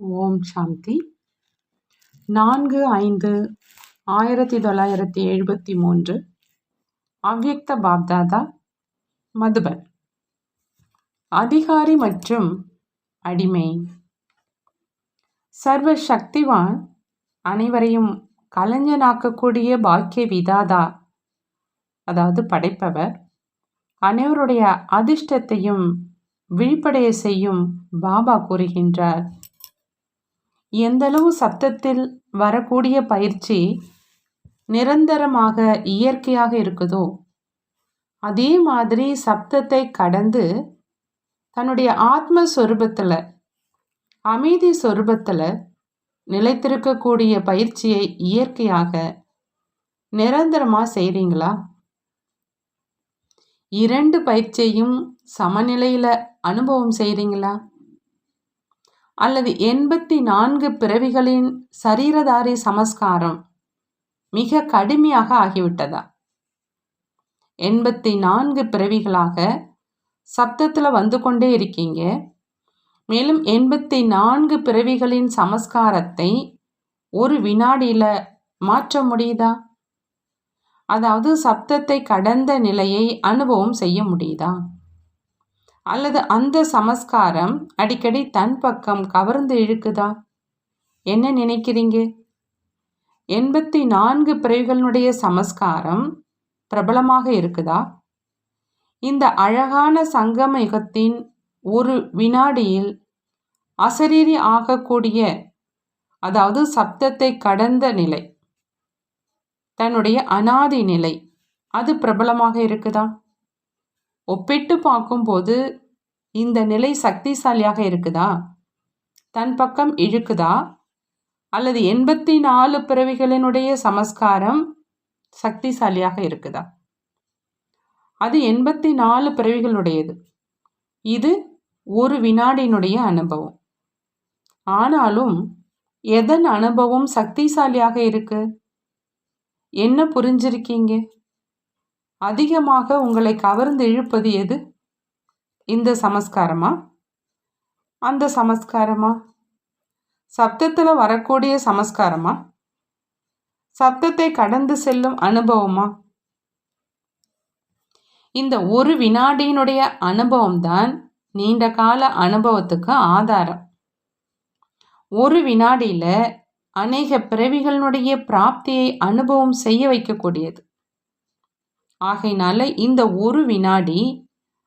ஓம் சாந்தி. நான்கு ஐந்து ஆயிரத்தி தொள்ளாயிரத்தி எழுபத்தி மூன்று. அவ்யக்த பாப்தாதா மதுபன். அதிகாரி மற்றும் அடிமை. சர்வ சக்திவான் அனைவரையும் கலைஞனாக்கக்கூடிய பாக்கிய விதாதா அதாவது படைப்பவர். அனைவருடைய அதிர்ஷ்டத்தையும் விழிப்படைய செய்யும் பாபா கூறுகின்றார். எந்தளவு சப்தத்தில் வரக்கூடிய பயிற்சி நிரந்தரமாக இயற்கையாக இருக்குதோ அதே மாதிரி சப்தத்தை கடந்து தன்னுடைய ஆத்மஸ்வரூபத்தில் அமைதி சொரூபத்தில் நிலைத்திருக்கக்கூடிய பயிற்சியை இயற்கையாக நிரந்தரமாக செய்கிறீங்களா இரண்டு பயிற்சியையும் சமநிலையில் அனுபவம் செய்கிறீங்களா அல்லது எண்பத்தி நான்கு பிறவிகளின் சரீரதாரி சமஸ்காரம் மிக கடுமையாக ஆகிவிட்டதா? எண்பத்தி நான்கு பிறவிகளாக சப்தத்தில் வந்து கொண்டே இருக்கீங்க. மேலும் எண்பத்தி நான்கு பிறவிகளின் சமஸ்காரத்தை ஒரு வினாடியில் மாற்ற முடியுதா? அதாவது சப்தத்தை கடந்த நிலையை அனுபவம் செய்ய முடியுதா? அல்லது அந்த சமஸ்காரம் அடிக்கடி தன் பக்கம் கவர்ந்து இழுக்குதா? என்ன நினைக்கிறீங்க? எண்பத்தி நான்கு பிறவிகளினுடைய சமஸ்காரம் பிரபலமாக இருக்குதா? இந்த அழகான சங்கம யுகத்தின் ஒரு வினாடியில் அசரீரி ஆகக்கூடிய அதாவது சப்தத்தை கடந்த நிலை தன்னுடைய அனாதி நிலை அது பிரபலமாக இருக்குதா? ஒப்பிட்டு பார்க்கும்போது இந்த நிலை சக்திசாலியாக இருக்குதா? தன் பக்கம் இழுக்குதா? அல்லது எண்பத்தி நாலு பிறவிகளினுடைய சமஸ்காரம் சக்திசாலியாக இருக்குதா? அது எண்பத்தி நாலு பிறவிகளுடையது. இது ஒரு வினாடியினுடைய அனுபவம். ஆனாலும் எதன் அனுபவம் சக்திசாலியாக இருக்கு? என்ன புரிஞ்சிருக்கீங்க? அதிகமாக உங்களை கவர்ந்து இழுப்பது எது? இந்த சமஸ்காரமா? அந்த சமஸ்காரமா? சப்தத்தில் வரக்கூடிய சமஸ்காரமா? சப்தத்தை கடந்து செல்லும் அனுபவமா? இந்த ஒரு வினாடியினுடைய அனுபவம் தான் நீண்ட கால அனுபவத்துக்கு ஆதாரம். ஒரு வினாடியில் அநேக பிறவிகளினுடைய பிராப்தியை அனுபவம் செய்ய வைக்கக்கூடியது. ஆகையினால இந்த ஒரு வினாடி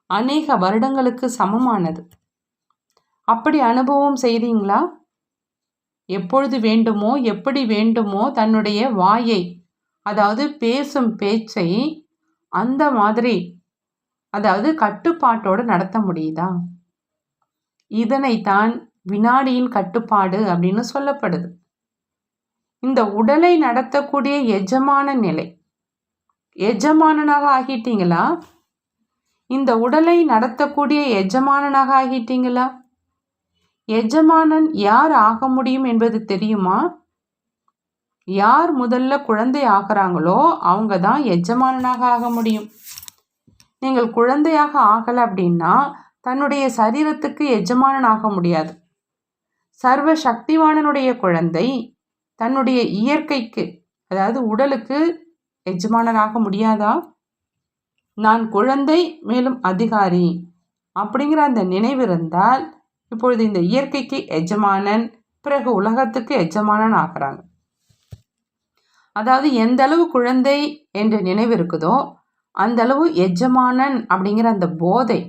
அநேக வருடங்களுக்கு சமமானது. அப்படி அனுபவம் செய்கிறீங்களா எப்பொழுது வேண்டுமோ எப்படி வேண்டுமோ தன்னுடைய வாயை அதாவது பேசும் பேச்சை அந்த மாதிரி அதாவது கட்டுப்பாட்டோடு நடத்த முடியுதா? இதனைத்தான் வினாடியின் கட்டுப்பாடு அப்படின்னு சொல்லப்படுது. இந்த உடலை நடத்தக்கூடிய எஜமான நிலை எஜமானனாக ஆகிட்டீங்களா? இந்த உடலை நடத்தக்கூடிய எஜமானனாக ஆகிட்டீங்களா? எஜமானன் யார் ஆக முடியும் என்பது தெரியுமா? யார் முதல்ல குழந்தை ஆகிறாங்களோ அவங்க தான் எஜமானனாக ஆக முடியும். நீங்கள் குழந்தையாக ஆகலை அப்படின்னா தன்னுடைய சரீரத்துக்கு எஜமானன் ஆக முடியாது. சர்வ சக்திவானனுடைய குழந்தை தன்னுடைய இயற்கைக்கு அதாவது உடலுக்கு எஜமானனாக முடியாதா? நான் குழந்தை மேலும் அதிகாரி. அப்படிங்கிற அந்த நினைவு இருந்தால் இப்பொழுது இந்த இயற்கைக்கு எஜமானன் பிறகு உலகத்துக்கு எஜமானன் ஆகிறாங்க அதாவது எந்த அளவு குழந்தை என்ற நினைவு இருக்குதோ அந்த அளவு எஜமானன் அப்படிங்கிற அந்த போதை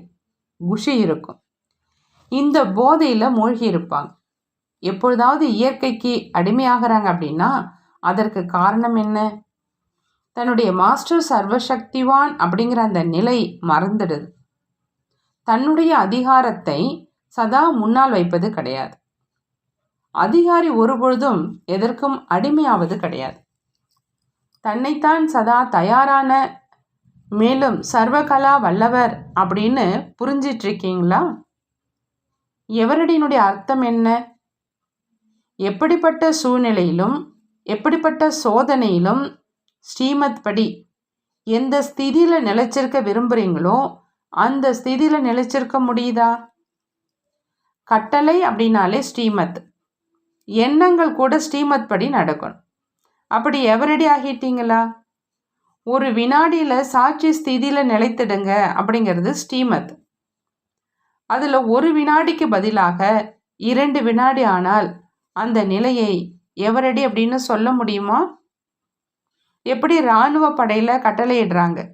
குஷி இருக்கும். இந்த போதையில் மூழ்கி இருப்பாங்க. எப்பொழுதாவது இயற்கைக்கு அடிமையாகிறாங்க அப்படின்னா அதற்கு காரணம் என்ன? தன்னுடைய மாஸ்டர் சர்வசக்திவான் அப்படிங்கிற அந்த நிலை மறந்துடுது. தன்னுடைய அதிகாரத்தை சதா முன்னால் வைப்பது கிடையாது. அதிகாரி ஒருபொழுதும் எதற்கும் அடிமையாவது கிடையாது. தன்னைத்தான் சதா தயாரான மேலும் சர்வகலா வல்லவர் அப்படின்னு புரிஞ்சிட்ருக்கீங்களா? எவரடியினுடைய அர்த்தம் என்ன? எப்படிப்பட்ட சூழ்நிலையிலும் எப்படிப்பட்ட சோதனையிலும் ஸ்ரீமத் படி. எந்த ஸ்திதியில் நிலைச்சிருக்க விரும்புகிறீங்களோ அந்த ஸ்திதியில் நிலைச்சிருக்க முடியுதா? கட்டளை அப்படின்னாலே ஸ்ரீமத். எண்ணங்கள் கூட ஸ்ரீமத் படி நடக்கணும். அப்படி எவரடி ஆகிட்டீங்களா? ஒரு வினாடியில் சாட்சி ஸ்திதியில் நிலைத்திடுங்க அப்படிங்கிறது ஸ்ரீமத். அதில் ஒரு வினாடிக்கு பதிலாக இரண்டு வினாடி ஆனால் அந்த நிலையை எவரடி அப்படின்னு சொல்ல முடியுமா? எப்படி இராணுவ படையில் கட்டளையிடுறாங்க?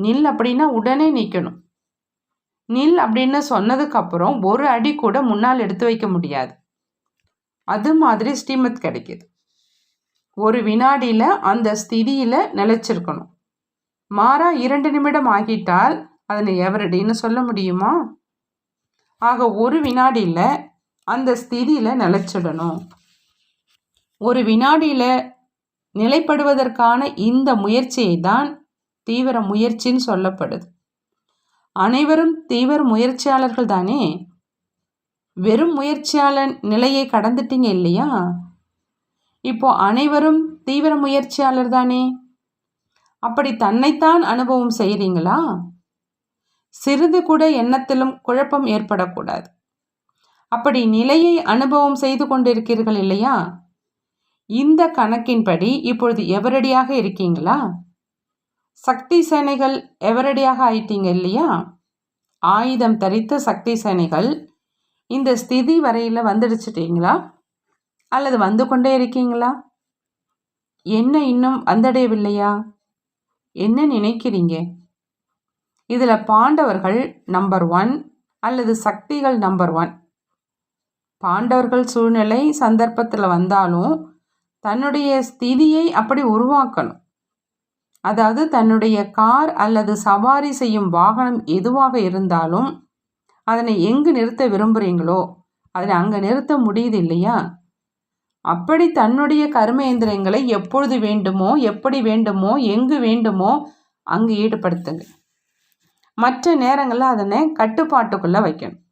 நில் அப்படின்னா உடனே நிற்கணும் நில் அப்படின்னு சொன்னதுக்கப்புறம் ஒரு அடி கூட முன்னால் எடுத்து வைக்க முடியாது. அது மாதிரி ஸ்ரீமத் கிடைக்கிது. ஒரு வினாடியில் அந்த ஸ்திதியில் நிலச்சிருக்கணும். மாறா இரண்டு நிமிடம் ஆகிட்டால் அதனை எவரடின்னு சொல்ல முடியுமா? ஆக ஒரு வினாடியில் அந்த ஸ்திதியில் நிலச்சிடணும். ஒரு வினாடியில் நிலைப்படுவதற்கான இந்த முயற்சியை தான் தீவிர முயற்சின்னு சொல்லப்படுது. அனைவரும் தீவிர முயற்சியாளர்கள் தானே? வெறும் முயற்சியாளன் நிலையை கடந்துட்டீங்க இல்லையா? இப்போ அனைவரும் தீவிர முயற்சியாளர் தானே? அப்படி தன்னைத்தான் அனுபவம் செய்கிறீங்களா சிறிது கூட எண்ணத்திலும் குழப்பம் ஏற்படக்கூடாது. அப்படி நிலையை அனுபவம் செய்து கொண்டிருக்கிறீர்கள் இல்லையா? இந்த கணக்கின்படி இப்பொழுது எவரடியாக இருக்கீங்களா? சக்தி சேனைகள் எவரடியாக ஆயிட்டீங்க இல்லையா? ஆயுதம் தரித்த சக்தி சேனைகள் இந்த ஸ்திதி வரையில் வந்துடுச்சிட்டீங்களா? அல்லது வந்து கொண்டே இருக்கீங்களா? என்ன இன்னும் வந்தடையவில்லையா? என்ன நினைக்கிறீங்க? இதில் பாண்டவர்கள் நம்பர் ஒன் அல்லது சக்திகள் நம்பர் ஒன். பாண்டவர்கள் சூழ்நிலை சந்தர்ப்பத்தில் வந்தாலும் தன்னுடைய ஸ்திதியை அப்படி உருவாக்கணும். அதாவது தன்னுடைய கார் அல்லது சவாரி செய்யும் வாகனம் எதுவாக இருந்தாலும் அதனை எங்கு நிறுத்த விரும்புகிறீங்களோ அதனை அங்கே நிறுத்த முடியுது இல்லையா? அப்படி தன்னுடைய கர்மேந்திரங்களை எப்பொழுது வேண்டுமோ எப்படி வேண்டுமோ எங்கு வேண்டுமோ அங்கு ஈடுபடுத்துங்க. மற்ற நேரங்களில் அதனை கட்டுப்பாட்டுக்குள்ளே வைக்கணும்.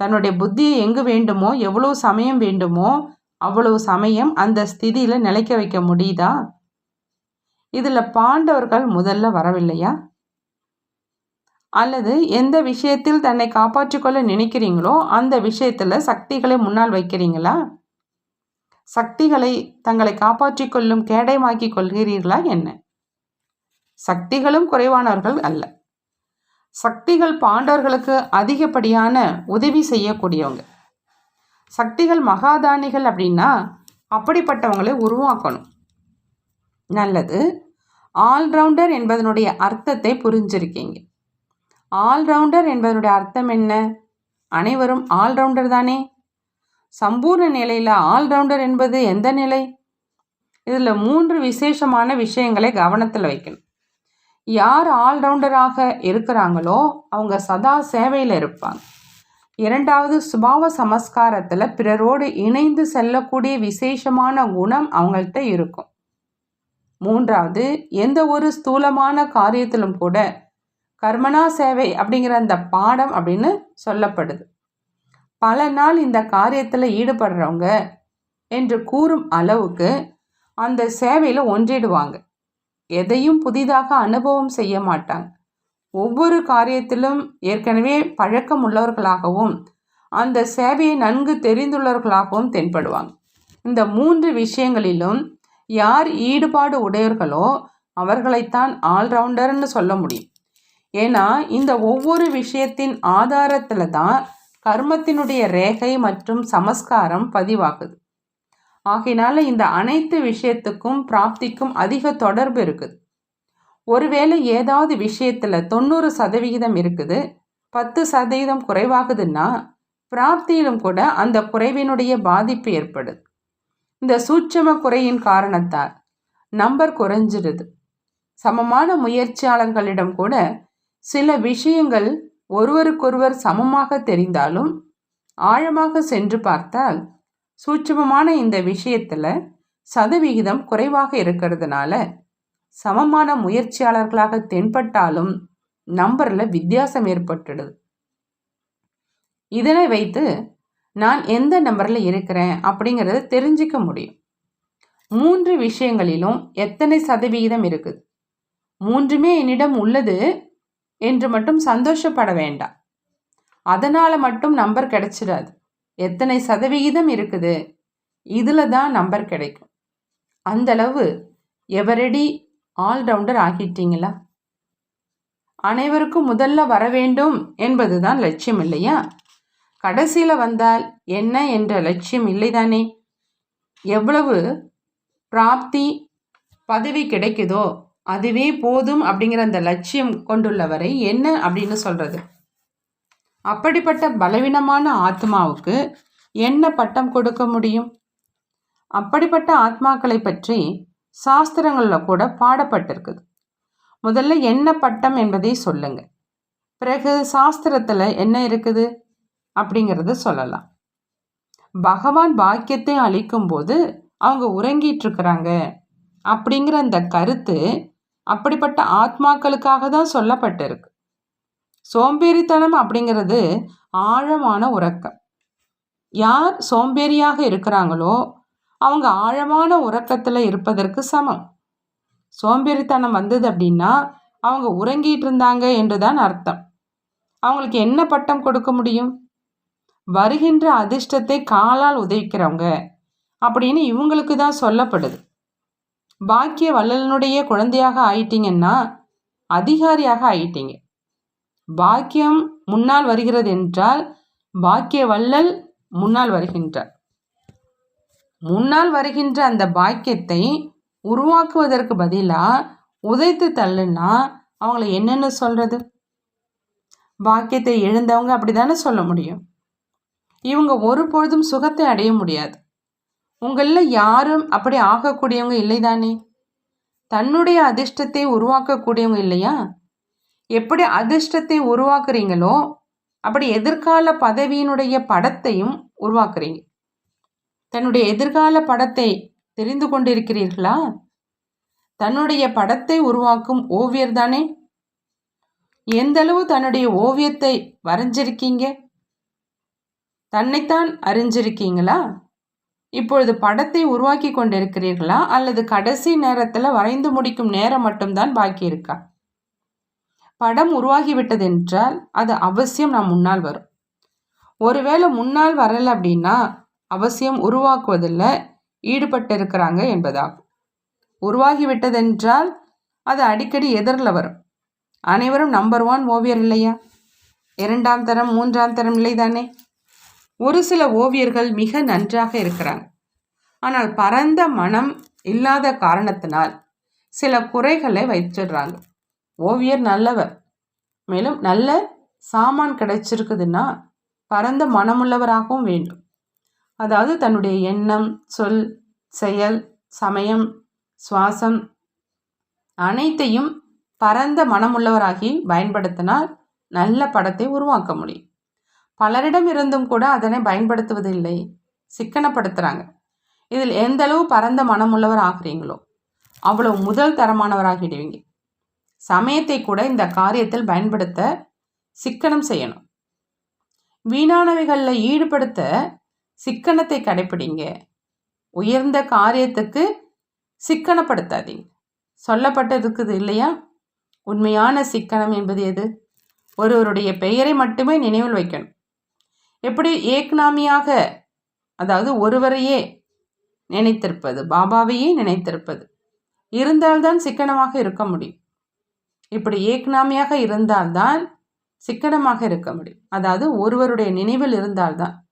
தன்னுடைய புத்தியை எங்கு வேண்டுமோ எவ்வளோ சமயம் வேண்டுமோ அவ்வளவு சமயம் அந்த ஸ்திதியில் நிலைக்க வைக்க முடியுதா? இதில் பாண்டவர்கள் முதல்ல வரவில்லையா? அல்லது எந்த விஷயத்தில் தன்னை காப்பாற்றிக்கொள்ள நினைக்கிறீங்களோ அந்த விஷயத்தில் சக்திகளை முன்னால் வைக்கிறீங்களா? சக்திகளை தங்களை காப்பாற்றிக் கொள்ளும் கொள்கிறீர்களா என்ன? சக்திகளும் குறைவானவர்கள் அல்ல. சக்திகள் பாண்டவர்களுக்கு அதிகப்படியான உதவி செய்யக்கூடியவங்க. சக்திகள் மகாதானிகள் அப்படின்னா அப்படிப்பட்டவங்களை உருவாக்கணும். நல்லது. ஆல்ரவுண்டர் என்பதனுடைய அர்த்தத்தை புரிஞ்சிருக்கீங்க. ஆல்ரவுண்டர் என்பதனுடைய அர்த்தம் என்ன? அனைவரும் ஆல்ரவுண்டர் தானே? சம்பூர்ண நிலையில் ஆல்ரவுண்டர் என்பது எந்த நிலை? இதில் மூன்று விசேஷமான விஷயங்களை கவனத்தில் வைக்கணும். யார் ஆல்ரவுண்டராக இருக்கிறாங்களோ அவங்க சதா சேவையில் இருப்பாங்க. இரண்டாவது சுபாவ சமஸ்காரத்தில் பிறரோடு இணைந்து செல்லக்கூடிய விசேஷமான குணம் அவங்கள்ட்ட இருக்கும். மூன்றாவது எந்த ஒரு ஸ்தூலமான காரியத்திலும் கூட கர்மனா சேவை அப்படிங்கிற அந்த பாடம் அப்படின்னு சொல்லப்படுது. பல நாள் இந்த காரியத்தில் ஈடுபடுறவங்க என்று கூறும் அளவுக்கு அந்த சேவையில் ஒன்றிடுவாங்க. எதையும் புதிதாக அனுபவம் செய்ய மாட்டாங்க. ஒவ்வொரு காரியத்திலும் ஏற்கனவே பழக்கம் உள்ளவர்களாகவும் அந்த சேவையை நன்கு தெரிந்துள்ளவர்களாகவும் தென்படுவாங்க. இந்த மூன்று விஷயங்களிலும் யார் ஈடுபாடு உடையவர்களோ அவர்களைத்தான் ஆல்ரவுண்டர்னு சொல்ல முடியும். ஏன்னா இந்த ஒவ்வொரு விஷயத்தின் ஆதாரத்தில் தான் கர்மத்தினுடைய ரேகை மற்றும் சமஸ்காரம் பதிவாகுது. ஆகையினால இந்த அனைத்து விஷயத்துக்கும் பிராப்திக்கும் அதிக தொடர்பு இருக்குது. ஒருவேளை ஏதாவது விஷயத்தில் தொண்ணூறு சதவிகிதம் இருக்குது பத்து சதவீதம் குறைவாகுதுன்னா பிராப்தியிலும் கூட அந்த குறைவினுடைய பாதிப்பு ஏற்படுது. இந்த சூட்சம குறையின் காரணத்தால் நம்பர் குறைஞ்சிடுது சமமான முயற்சியாளர்களிடம் கூட சில விஷயங்கள் ஒருவருக்கொருவர் சமமாக தெரிந்தாலும் ஆழமாக சென்று பார்த்தால் சூட்சமமான இந்த விஷயத்தில் சதவிகிதம் குறைவாக இருக்கிறதுனால சமமான முயற்சியாளர்களாக தென்பட்டாலும் நம்பரில் வித்தியாசம் ஏற்பட்டுடுது. இதனை வைத்து நான் எந்த நம்பரில் இருக்கிறேன் அப்படிங்கிறத தெரிஞ்சிக்க முடியும். மூன்று விஷயங்களிலும் எத்தனை சதவிகிதம் இருக்குது? மூன்றுமே என்னிடம் உள்ளது என்று மட்டும் சந்தோஷப்பட வேண்டாம். அதனால் மட்டும் நம்பர் கிடைச்சிடாது. எத்தனை சதவிகிதம் இருக்குது? இதில் தான் நம்பர் கிடைக்கும். அந்தளவு எவரடி ஆல்ரவுண்டர் ஆகிட்டீங்களா? அனைவருக்கும் முதல்ல வர வேண்டும் என்பது தான் லட்சியம் இல்லையா? கடைசியில் வந்தால் என்ன என்ற லட்சியம் இல்லைதானே? எவ்வளவு பிராப்தி பதவி கிடைக்குதோ அதுவே போதும் அப்படிங்கிற அந்த லட்சியம் கொண்டுள்ளவரை என்ன அப்படின்னு சொல்கிறது அப்படிப்பட்ட பலவீனமான ஆத்மாவுக்கு என்ன பட்டம் கொடுக்க முடியும்? அப்படிப்பட்ட ஆத்மாக்களை பற்றி சாஸ்திரங்களில் கூட பாடப்பட்டிருக்குது. முதல்ல என்ன பட்டம் என்பதை சொல்லுங்க. பிறகு சாஸ்திரத்தில் என்ன இருக்குது? அப்படிங்கிறத சொல்லலாம். பகவான் பாக்கியத்தை அளிக்கும் போது அவங்க உறங்கிட்டு இருக்கிறாங்க அப்படிங்கிற அந்த கருத்து அப்படிப்பட்ட ஆத்மாக்களுக்காக தான் சொல்லப்பட்டிருக்கு. சோம்பேறித்தனம் அப்படிங்கிறது ஆழமான உறக்கம். யார் சோம்பேறியாக இருக்கிறாங்களோ அவங்க ஆழமான உறக்கத்தில் இருப்பதற்கு சமம். சோம்பேறித்தனம் வந்தது அப்படின்னா அவங்க உறங்கிட்டு இருந்தாங்க என்று தான் அர்த்தம். அவங்களுக்கு என்ன பட்டம் கொடுக்க முடியும்? வருகின்ற அதிர்ஷ்டத்தை காலால் உதவிக்கிறவங்க அப்படின்னு இவங்களுக்கு தான் சொல்லப்படுது. பாக்கிய வள்ளலனுடைய குழந்தையாக ஆயிட்டீங்கன்னா அதிகாரியாக ஆயிட்டீங்க. பாக்கியம் முன்னால் வருகிறது என்றால் பாக்கிய வள்ளல் முன்னால் வருகின்றார். முன்னால் வருகின்ற அந்த பாக்கியத்தை உருவாக்குவதற்கு பதிலாக உதைத்து தள்ளுன்னா அவங்கள என்னென்னு சொல்கிறது பாக்கியத்தை எழுந்தவங்க அப்படி தானே சொல்ல முடியும். இவங்க ஒரு பொழுதும் சுகத்தை அடைய முடியாது. உங்களில் யாரும் அப்படி ஆகக்கூடியவங்க இல்லை தானே தன்னுடைய அதிர்ஷ்டத்தை உருவாக்கக்கூடியவங்க இல்லையா? எப்படி அதிர்ஷ்டத்தை உருவாக்குறீங்களோ அப்படி எதிர்கால பதவியினுடைய படத்தையும் உருவாக்குறீங்க. தன்னுடைய எதிர்கால படத்தை தெரிந்து கொண்டிருக்கிறீர்களா? தன்னுடைய படத்தை உருவாக்கும் ஓவியர் தானே? எந்தளவு தன்னுடைய ஓவியத்தை வரைஞ்சிருக்கீங்க? தன்னைத்தான் அறிஞ்சிருக்கீங்களா? இப்பொழுது படத்தை உருவாக்கி கொண்டிருக்கிறீர்களா? அல்லது கடைசி நேரத்தில் வரைந்து முடிக்கும் நேரம் மட்டும்தான் பாக்கி இருக்கா? படம் உருவாகிவிட்டது என்றால் அது அவசியம் நான் முன்னால் வரும். ஒருவேளை முன்னால் வரலை அப்படின்னா அவசியம் உருவாக்குவதில் ஈடுபட்டிருக்கிறாங்க என்பதாகும். உருவாகிவிட்டதென்றால் அது அடிக்கடி எதிரில் வரும். அனைவரும் நம்பர் ஒன் ஓவியர் இல்லையா? இரண்டாம் தரம் மூன்றாம் தரம் இல்லைதானே? ஒரு சில ஓவியர்கள் மிக நன்றாக இருக்கிறாங்க. ஆனால் பரந்த மனம் இல்லாத காரணத்தினால் சில குறைகளை வைச்சிடுறாங்க ஓவியர் நல்லவர். மேலும் நல்ல சாமான் கிடைச்சிருக்குதுன்னா பரந்த மனமுள்ளவராகவும் வேண்டும். அதாவது தன்னுடைய எண்ணம் சொல் செயல் சமயம் சுவாசம் அனைத்தையும் பரந்த மனமுள்ளவராகி பயன்படுத்தினால் நல்ல படத்தை உருவாக்க முடியும். பலரிடம் இருந்தும் கூட அதனை பயன்படுத்துவதில்லை சிக்கனப்படுத்துகிறாங்க இதில் எந்த அளவு பரந்த மனமுள்ளவர் ஆகிறீங்களோ அவ்வளவு முதல் தரமானவராகிடுவீங்க. சமயத்தை கூட இந்த காரியத்தில் பயன்படுத்த சிக்கனம் செய்யணும். வீணானவைகளில் ஈடுபடுத்த சிக்கனத்தை கடைப்பிடிங்க. உயர்ந்த காரியத்துக்கு சிக்கனப்படுத்தாதீங்க. சொல்லப்பட்டிருக்குது இல்லையா? உண்மையான சிக்கனம் என்பது எது? ஒருவருடைய பெயரை மட்டுமே நினைவில் வைக்கணும். எப்படி ஏக்னாமியாக அதாவது ஒருவரையே நினைத்திருப்பது பாபாவையே நினைத்திருப்பது இருந்தால்தான் சிக்கனமாக இருக்க முடியும். இப்படி ஏக்னாமியாக இருந்தால்தான் சிக்கனமாக இருக்க முடியும். அதாவது ஒருவருடைய நினைவில் இருந்தால்தான்.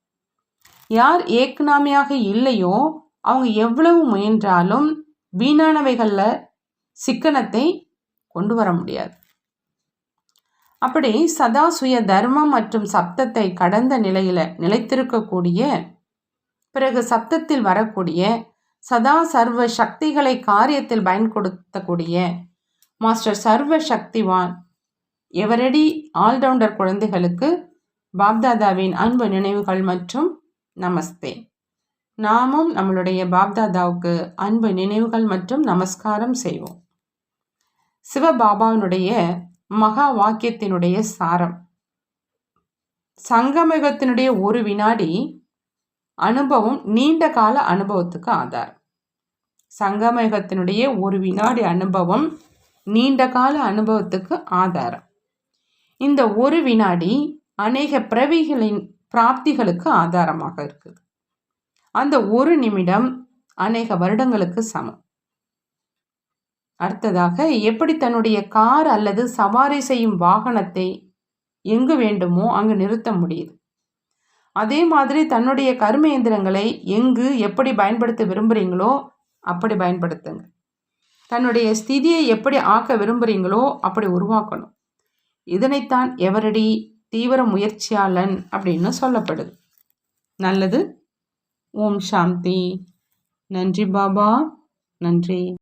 யார் ஏக்னாமியாக இல்லையோ அவங்க எவ்வளவு முயன்றாலும் வீணானவைகளில் சிக்கனத்தை கொண்டு வர முடியாது. அப்படி சதா சுய தர்மம் மற்றும் சப்தத்தை கடந்த நிலையில் நிலைத்திருக்கக்கூடிய பிறகு சப்தத்தில் வரக்கூடிய சதா சர்வ சக்திகளை காரியத்தில் பயன்படுத்தக்கூடிய மாஸ்டர் சர்வ சக்திவான் எவரடி ஆல்ரவுண்டர் குழந்தைகளுக்கு பாப்தாதாவின் அன்பு நினைவுகள் மற்றும் நமஸ்தே. நாமும் நம்மளுடைய பாப்தாதாவுக்கு அன்பு நினைவுகள் மற்றும் நமஸ்காரம் செய்வோம். சிவபாபாவினுடைய மகா வாக்கியத்தினுடைய சாரம். சங்கமிகத்தினுடைய ஒரு வினாடி அனுபவம் நீண்ட கால அனுபவத்துக்கு ஆதாரம் சங்கமயுகத்தினுடைய ஒரு வினாடி அனுபவம் நீண்ட கால அனுபவத்துக்கு ஆதாரம். இந்த ஒரு வினாடி அநேக பிறவிகளின் பிராப்திகளுக்கு ஆதாரமாக இருக்குது அந்த ஒரு நிமிடம் அநேக வருடங்களுக்கு சமம். அடுத்ததாக எப்படி தன்னுடைய கார் அல்லது சவாரி செய்யும் வாகனத்தை எங்கு வேண்டுமோ அங்கு நிறுத்த முடியுது. அதே மாதிரி தன்னுடைய கரும இயந்திரங்களை எங்கு எப்படி பயன்படுத்த விரும்புகிறீங்களோ அப்படி பயன்படுத்துங்க. தன்னுடைய ஸ்திதியை எப்படி ஆக்க விரும்புகிறீங்களோ அப்படி உருவாக்கணும். இதனைத்தான் எவரடி தீவிர முயற்சியாளன் அப்படின்னு சொல்லப்படுது. நல்லது. ஓம் சாந்தி. நன்றி பாபா. நன்றி.